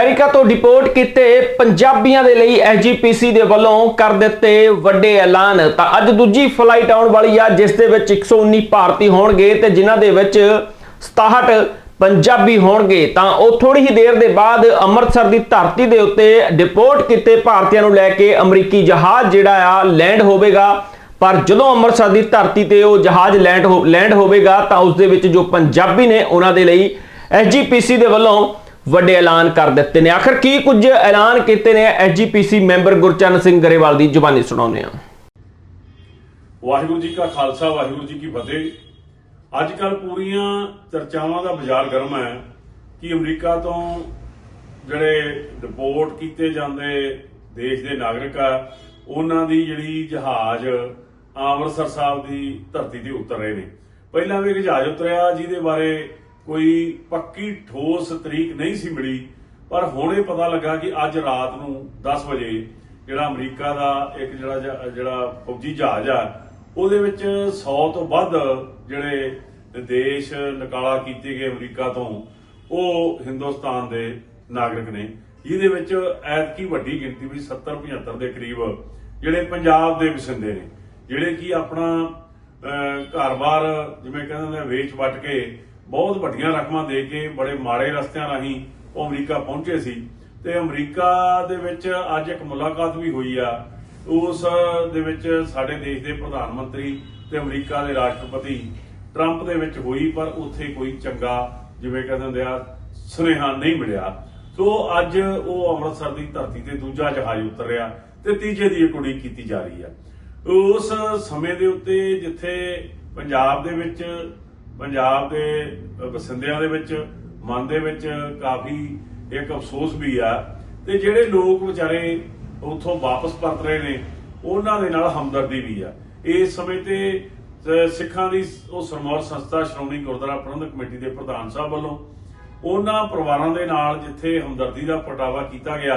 America ਤੋਂ deport ਕੀਤੇ ਪੰਜਾਬੀਆਂ ਦੇ ਲਈ ਐਸਜੀਪੀਸੀ ਦੇ ਵੱਲੋਂ ਕਰ ਦਿੱਤੇ ਵੱਡੇ ਐਲਾਨ। ਤਾਂ ਅੱਜ ਦੂਜੀ ਫਲਾਈਟ ਆਉਣ ਵਾਲੀ ਆ, ਜਿਸ ਦੇ ਵਿੱਚ 119 ਭਾਰਤੀ ਹੋਣਗੇ ਤੇ ਜਿਨ੍ਹਾਂ ਦੇ ਵਿੱਚ 67 ਪੰਜਾਬੀ ਹੋਣਗੇ। ਤਾਂ ਉਹ ਥੋੜੀ ਹੀ ਦੇਰ ਦੇ ਬਾਅਦ ਅੰਮ੍ਰਿਤਸਰ ਦੀ ਧਰਤੀ ਦੇ ਉੱਤੇ ਡਿਪੋਰਟ ਕੀਤੇ ਭਾਰਤੀਆਂ ਨੂੰ ਲੈ ਕੇ ਅਮਰੀਕੀ ਜਹਾਜ਼ ਜਿਹੜਾ ਆ, ਲੈਂਡ ਹੋਵੇਗਾ। ਪਰ ਜਦੋਂ ਅੰਮ੍ਰਿਤਸਰ ਦੀ ਧਰਤੀ ਤੇ ਉਹ ਜਹਾਜ਼ ਲੈਂਡ ਹੋ, ਲੈਂਡ ਹੋਵੇਗਾ, ਤਾਂ ਉਸ ਦੇ ਵਿੱਚ ਜੋ ਪੰਜਾਬੀ ਨੇ ਉਹਨਾਂ ਦੇ ਲਈ ਐਸਜੀਪੀਸੀ ਦੇ ਵੱਲੋਂ ਵੱਡੇ ਐਲਾਨ ਕਰ ਦਿੱਤੇ ਨੇ। ਆਖਰ ਕੀ ਕੁਝ ਐਲਾਨ ਕੀਤੇ ਨੇ? ਐਸਜੀਪੀਸੀ ਮੈਂਬਰ ਗੁਰਚਰਨ ਸਿੰਘ ਗਰੇਵਾਲ ਦੀ ਜ਼ੁਬਾਨੀ ਸੁਣਾਉਂਦੇ ਹਾਂ। ਵਾਹਿਗੁਰੂ ਜੀ ਕਾ ਖਾਲਸਾ, ਵਾਹਿਗੁਰੂ ਜੀ ਕੀ ਫਤਿਹ। ਅੱਜ ਕੱਲ ਪੂਰੀਆਂ ਚਰਚਾਵਾਂ ਦਾ ਬਾਜ਼ਾਰ ਗਰਮ ਹੈ ਕਿ ਅਮਰੀਕਾ ਤੋਂ ਜਿਹੜੇ ਡਿਪੋਰਟ ਕੀਤੇ ਜਾਂਦੇ ਦੇਸ਼ ਦੇ ਨਾਗਰਿਕ ਆ, ਉਹਨਾਂ ਦੀ ਜਿਹੜੀ ਜਹਾਜ਼ ਅੰਮ੍ਰਿਤਸਰ ਸਾਹਿਬ ਦੀ ਧਰਤੀ ਤੇ ਉਤਰ ਰਹੇ ਨੇ। ਪਹਿਲਾਂ ਵੀ ਇੱਕ ਜਹਾਜ਼ ਉਤਰਿਆ ਜਿਹਦੇ ਬਾਰੇ ਕੋਈ ਪੱਕੀ ਠੋਸ ਤਰੀਕ ਨਹੀਂ ਸੀ ਮਿਲੀ ਪਰ ਹੁਣ ਇਹ ਪਤਾ ਲੱਗਾ ਕਿ ਅੱਜ ਰਾਤ ਨੂੰ 10 ਵਜੇ ਜਿਹੜਾ ਅਮਰੀਕਾ ਦਾ ਇੱਕ ਜਿਹੜਾ ਜਿਹੜਾ ਫੌਜੀ ਜਹਾਜ਼ ਆ ਉਹਦੇ ਵਿੱਚ 100 ਤੋਂ ਵੱਧ ਜਿਹੜੇ ਦੇਸ਼ ਨਿਕਾਲਾ ਕੀਤੇ ਗਏ ਅਮਰੀਕਾ ਤੋਂ ਉਹ ਹਿੰਦੁਸਤਾਨ ਦੇ ਨਾਗਰਿਕ ਨੇ। ਜਿਹਦੇ ਵਿੱਚ ਐਤਕੀ ਵੱਡੀ ਗਿਣਤੀ ਵੀ 70 75 ਦੇ ਕਰੀਬ ਜਿਹੜੇ ਪੰਜਾਬ ਦੇ ਵਸਿੰਦੇ ਨੇ ਜਿਹੜੇ ਕਿ ਆਪਣਾ ਅਹ, ਘਰ-ਬਾਰ ਜਿਵੇਂ ਕਹਿੰਦੇ ਨੇ ਵੇਚ ਵਟ ਕੇ ਬਹੁਤ ਵੱਡੀਆਂ ਰਕਮਾਂ ਦੇ ਕੇ ਬੜੇ ਮਾੜੇ ਰਸਤਿਆਂ ਰਾਹੀਂ ਉਹ ਅਮਰੀਕਾ ਪਹੁੰਚੇ ਸੀ। ਤੇ ਅਮਰੀਕਾ ਦੇ ਵਿੱਚ ਅੱਜ ਇੱਕ ਮੁਲਾਕਾਤ ਵੀ ਹੋਈ ਆ। ਉਸ ਦੇ ਵਿੱਚ ਸਾਡੇ ਦੇਸ਼ ਦੇ ਪ੍ਰਧਾਨ ਮੰਤਰੀ ਤੇ ਅਮਰੀਕਾ ਦੇ ਰਾਸ਼ਟਰਪਤੀ ਟਰੰਪ ਦੇ ਵਿੱਚ ਹੋਈ, ਪਰ ਉੱਥੇ ਕੋਈ ਚੰਗਾ, ਜਿਵੇਂ ਕਹਿੰਦੇ ਹੁੰਦੇ ਆ, ਸੁਨੇਹਾ ਨਹੀਂ ਮਿਲਿਆ। ਸੋ ਅੱਜ ਉਹ ਅੰਮ੍ਰਿਤਸਰ ਦੀ ਧਰਤੀ ਤੇ ਦੂਜਾ ਜਹਾਜ਼ ਉਤਰਿਆ ਤੇ ਤੀਜੇ ਦੀ ਕੁੜੀ ਕੀਤੀ ਜਾ ਰਹੀ ਆ। ਉਸ ਸਮੇਂ ਦੇ ਉੱਤੇ ਜਿੱਥੇ ਪੰਜਾਬ ਦੇ ਵਿੱਚ ਪੰਜਾਬ ਦੇ ਵਸਿੰਦਿਆਂ ਦੇ ਵਿੱਚ, ਮਨ ਦੇ ਵਿੱਚ ਕਾਫੀ ਇੱਕ ਅਫਸੋਸ ਵੀ ਆ। ਤੇ ਜਿਹੜੇ ਲੋਕ ਵਿਚਾਰੇ ਉੱਥੋਂ ਵਾਪਸ ਪਰਤ ਰਹੇ ਨੇ, ਉਹਨਾਂ ਦੇ ਨਾਲ ਹਮਦਰਦੀ ਵੀ ਆ। ਇਸ ਸਮੇਂ ਤੇ ਸਿੱਖਾਂ ਦੀ ਉਹ ਸਰਮੌਰ ਸੰਸਥਾ ਸ਼੍ਰੋਮਣੀ ਗੁਰਦੁਆਰਾ ਪ੍ਰਬੰਧਕ ਕਮੇਟੀ ਦੇ ਪ੍ਰਧਾਨ ਸਾਹਿਬ ਵੱਲੋਂ ਉਹਨਾਂ ਪਰਿਵਾਰਾਂ ਦੇ ਨਾਲ ਜਿੱਥੇ ਹਮਦਰਦੀ ਦਾ ਪ੍ਰਗਟਾਵਾ ਕੀਤਾ ਗਿਆ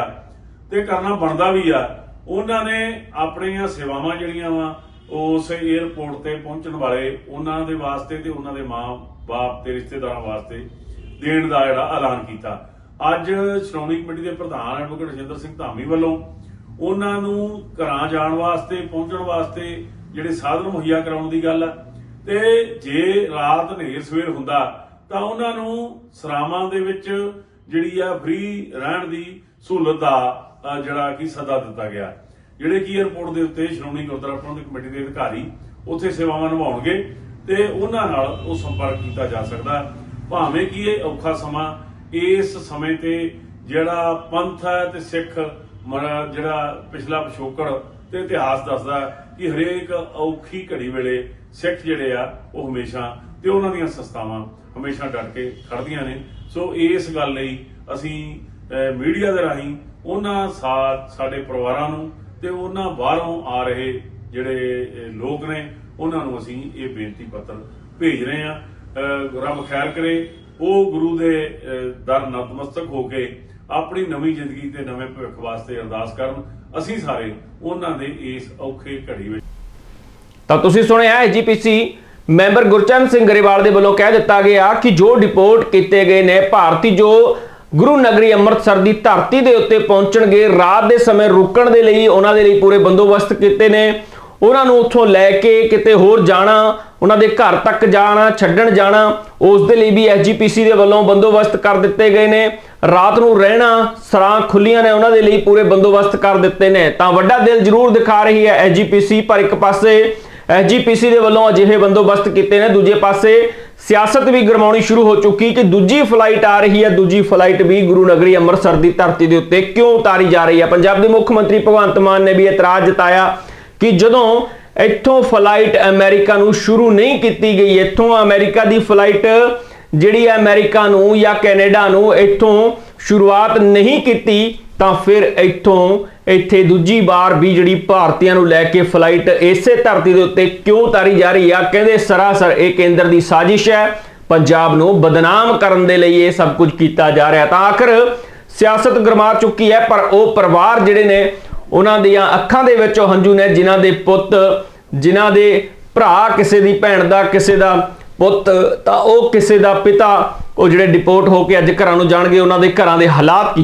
ਤੇ ਕਰਨਾ ਬਣਦਾ ਵੀ ਆ, ਉਹਨਾਂ ਨੇ ਆਪਣੀਆਂ ਸੇਵਾਵਾਂ ਜਿਹੜੀਆਂ ਵਾ ਉਸ 에ਅਰਪੋਰਟ ਤੇ ਪਹੁੰਚਣ ਵਾਲੇ ਉਹਨਾਂ ਦੇ ਵਾਸਤੇ ਤੇ ਉਹਨਾਂ ਦੇ ਮਾਂ-ਬਾਪ ਤੇ ਰਿਸ਼ਤੇਦਾਰਾਂ ਵਾਸਤੇ ਦੇਣ ਦਾ ਜਿਹੜਾ ਐਲਾਨ ਕੀਤਾ। ਅੱਜ ਸ਼੍ਰੋਮਣੀ ਕਮੇਟੀ ਦੇ ਪ੍ਰਧਾਨ ਐਡਵੋਕੇਟ ਰਜਿੰਦਰ ਸਿੰਘ ਧਾਮੀ ਵੱਲੋਂ ਉਹਨਾਂ ਨੂੰ ਘਰਾਂ ਜਾਣ ਵਾਸਤੇ, ਪਹੁੰਚਣ ਵਾਸਤੇ ਜਿਹੜੇ ਸਾਧਨ ਮੁਹੱਈਆ ਕਰਾਉਣ ਦੀ ਗੱਲ ਆ। ਤੇ ਜੇ ਰਾਤ ਹਨੇਰ ਸਵੇਰ ਹੁੰਦਾ, ਤਾਂ ਉਹਨਾਂ ਨੂੰ ਸਰਾਵਾਂ ਦੇ ਵਿੱਚ ਜਿਹੜੀ ਆ ਫ੍ਰੀ ਰਹਿਣ ਦੀ ਸਹੂਲਤ ਦਾ ਜਿਹੜਾ ਕਿ ਸੱਦਾ ਦਿੱਤਾ ਗਿਆ। ਜਿਹੜੇ ਕਿ 에ਅਰਪੋਰਟ ਦੇ ਉੱਤੇ ਸ਼੍ਰੋਮਣੀ ਗੁਰਦੁਆਰਾ ਪ੍ਰਬੰਧਕ ਕਮੇਟੀ ਦੇ ਅਧਿਕਾਰੀ ਉੱਥੇ ਸੇਵਾਵਾਂ ਨਿਭਾਉਣਗੇ ਤੇ ਉਹਨਾਂ ਨਾਲ ਉਹ ਸੰਪਰਕ ਕੀਤਾ ਜਾ ਸਕਦਾ। ਭਾਵੇਂ ਕਿ ਇਹ ਔਖਾ ਸਮਾਂ ਇਸ ਸਮੇਂ ਤੇ ਜਿਹੜਾ ਪੰਥ ਹੈ ਤੇ ਸਿੱਖ ਜਿਹੜਾ ਪਿਛਲਾ ਪਿਛੋਕੜ ਤੇ ਇਤਿਹਾਸ ਦੱਸਦਾ ਕਿ ਹਰੇਕ ਔਖੀ ਘੜੀ ਵੇਲੇ ਸਿੱਖ ਜਿਹੜੇ ਆ, ਉਹ ਹਮੇਸ਼ਾ ਤੇ ਉਹਨਾਂ ਦੀਆਂ ਸੰਸਥਾਵਾਂ ਹਮੇਸ਼ਾ ਡਟ ਕੇ ਖੜਦੀਆਂ ਨੇ। ਸੋ ਇਸ ਗੱਲ ਲਈ ਅਸੀਂ ਮੀਡੀਆ ਦੇ ਰਾਹੀਂ ਉਹਨਾਂ ਸਾ- ਸਾਡੇ ਪਰਿਵਾਰਾਂ ਨੂੰ ਤੇ ਉਹਨਾਂ ਬਾਹਰੋਂ ਆ ਰਹੇ ਜਿਹੜੇ ਲੋਕ ਨੇ, ਉਹਨਾਂ ਨੂੰ ਅਸੀਂ ਇਹ ਬੇਨਤੀ ਪੱਤਰ ਭੇਜ ਰਹੇ ਹਾਂ। ਰੱਬ ਖੈਰ ਕਰੇ, ਉਹ ਗੁਰੂ ਦੇ ਦਰ ਨਤਮਸਤਕ ਹੋ ਕੇ ਆਪਣੀ ਨਵੀਂ ਜ਼ਿੰਦਗੀ ਤੇ ਨਵੇਂ ਭਵਿੱਖ ਵਾਸਤੇ ਅਰਦਾਸ ਕਰਨ। ਅਸੀਂ ਸਾਰੇ ਉਹਨਾਂ ਦੇ ਇਸ ਔਖੇ ਘੜੀ ਵਿੱਚ ਤਾਂ ਤੁਸੀਂ ਸੁਣਿਆ ਐਸਜੀਪੀਸੀ ਮੈਂਬਰ ਗੁਰਚਰਨ ਸਿੰਘ ਗਰੇਵਾਲ ਦੇ ਵੱਲੋਂ ਕਹਿ ਦਿੱਤਾ ਗਿਆ ਕਿ ਜੋ ਡਿਪੋਰਟ ਕੀਤੇ ਗਏ ਨੇ, ਭਾਰਤੀ ਜੋ ਗੁਰੂ ਨਗਰੀ ਅੰਮ੍ਰਿਤਸਰ ਦੀ ਧਰਤੀ ਦੇ ਉੱਤੇ ਪਹੁੰਚਣਗੇ। ਰਾਤ ਦੇ ਸਮੇਂ ਰੁਕਣ ਦੇ ਲਈ ਉਹਨਾਂ ਦੇ ਲਈ ਪੂਰੇ ਬੰਦੋਬਸਤ ਕੀਤੇ ਨੇ। ਉਹਨਾਂ ਨੂੰ ਉੱਥੋਂ ਲੈ ਕੇ ਕਿਤੇ ਹੋਰ ਜਾਣਾ, ਉਹਨਾਂ ਦੇ ਘਰ ਤੱਕ ਜਾਣਾ, ਛੱਡਣ ਜਾਣਾ, ਉਸ ਦੇ ਲਈ ਵੀ ਐਸਜੀਪੀਸੀ ਦੇ ਵੱਲੋਂ ਬੰਦੋਬਸਤ ਕਰ ਦਿੱਤੇ ਗਏ ਨੇ। ਰਾਤ ਨੂੰ ਰਹਿਣਾ, ਸਰਾਂ ਖੁੱਲੀਆਂ ਨੇ, ਉਹਨਾਂ ਦੇ ਲਈ ਪੂਰੇ ਬੰਦੋਬਸਤ ਕਰ ਦਿੱਤੇ ਨੇ। ਤਾਂ ਵੱਡਾ ਦਿਲ ਜ਼ਰੂਰ ਦਿਖਾ ਰਹੀ ਹੈ ਐਸਜੀਪੀਸੀ ਪਰ ਇੱਕ ਪਾਸੇ ਐਸਜੀਪੀਸੀ ਦੇ ਵੱਲੋਂ ਅਜਿਹੇ ਬੰਦੋਬਸਤ ਕੀਤੇ ਨੇ, ਦੂਜੇ ਪਾਸੇ ਸਿਆਸਤ ਵੀ ਗਰਮਾਉਣੀ ਸ਼ੁਰੂ ਹੋ ਚੁੱਕੀ ਕਿ ਦੂਜੀ ਫਲਾਈਟ ਆ ਰਹੀ ਹੈ। ਦੂਜੀ ਫਲਾਈਟ ਵੀ ਗੁਰੂ ਨਗਰੀ ਅੰਮ੍ਰਿਤਸਰ ਦੀ ਧਰਤੀ ਦੇ ਉੱਤੇ ਕਿਉਂ ਉਤਾਰੀ ਜਾ ਰਹੀ ਹੈ? ਪੰਜਾਬ ਦੇ ਮੁੱਖ ਮੰਤਰੀ ਭਗਵੰਤ ਮਾਨ ਨੇ ਵੀ ਇਤਰਾਜ਼ ਜਤਾਇਆ ਕਿ ਜਦੋਂ ਇੱਥੋਂ ਫਲਾਈਟ ਅਮਰੀਕਾ ਨੂੰ ਸ਼ੁਰੂ ਨਹੀਂ ਕੀਤੀ ਗਈ, ਇੱਥੋਂ ਅਮਰੀਕਾ ਦੀ ਫਲਾਈਟ ਜਿਹੜੀ ਹੈ ਅਮਰੀਕਾ ਨੂੰ ਜਾਂ ਕੈਨੇਡਾ ਨੂੰ ਇੱਥੋਂ ਸ਼ੁਰੂਆਤ ਨਹੀਂ ਕੀਤੀ ਤਾਂ ਫਿਰ ਇੱਥੋਂ ਇੱਥੇ ਦੂਜੀ ਵਾਰ ਵੀ ਜਿਹੜੀ ਭਾਰਤੀਆਂ ਨੂੰ ਲੈ ਕੇ ਫਲਾਈਟ ਇਸੇ ਧਰਤੀ ਦੇ ਉੱਤੇ ਕਿਉਂ ਉਤਾਰੀ ਜਾ ਰਹੀ ਆ? ਕਹਿੰਦੇ ਸਰਾਸਰ ਇਹ ਕੇਂਦਰ ਦੀ ਸਾਜ਼ਿਸ਼ ਹੈ। ਪੰਜਾਬ ਨੂੰ ਬਦਨਾਮ ਕਰਨ ਦੇ ਲਈ ਇਹ ਸਭ ਕੁਝ ਕੀਤਾ ਜਾ ਰਿਹਾ। ਤਾਂ ਆਖਰ ਸਿਆਸਤ ਗਰਮਾ ਚੁੱਕੀ ਹੈ, ਪਰ ਉਹ ਪਰਿਵਾਰ ਜਿਹੜੇ ਨੇ, ਉਹਨਾਂ ਦੀਆਂ ਅੱਖਾਂ ਦੇ ਵਿੱਚ ਉਹ ਹੰਝੂ ਨੇ, ਜਿਨ੍ਹਾਂ ਦੇ ਪੁੱਤ, ਜਿਨ੍ਹਾਂ ਦੇ ਭਰਾ, ਕਿਸੇ ਦੀ ਭੈਣ ਦਾ, ਕਿਸੇ ਦਾ ਪੁੱਤ, ਤਾਂ ਉਹ ਕਿਸੇ ਦਾ ਪਿਤਾ, ਉਹ ਜਿਹੜੇ ਡਿਪੋਰਟ ਹੋ ਕੇ ਅੱਜ ਘਰਾਂ ਨੂੰ ਜਾਣਗੇ, ਉਹਨਾਂ ਦੇ ਘਰਾਂ ਦੇ ਹਾਲਾਤ ਕੀ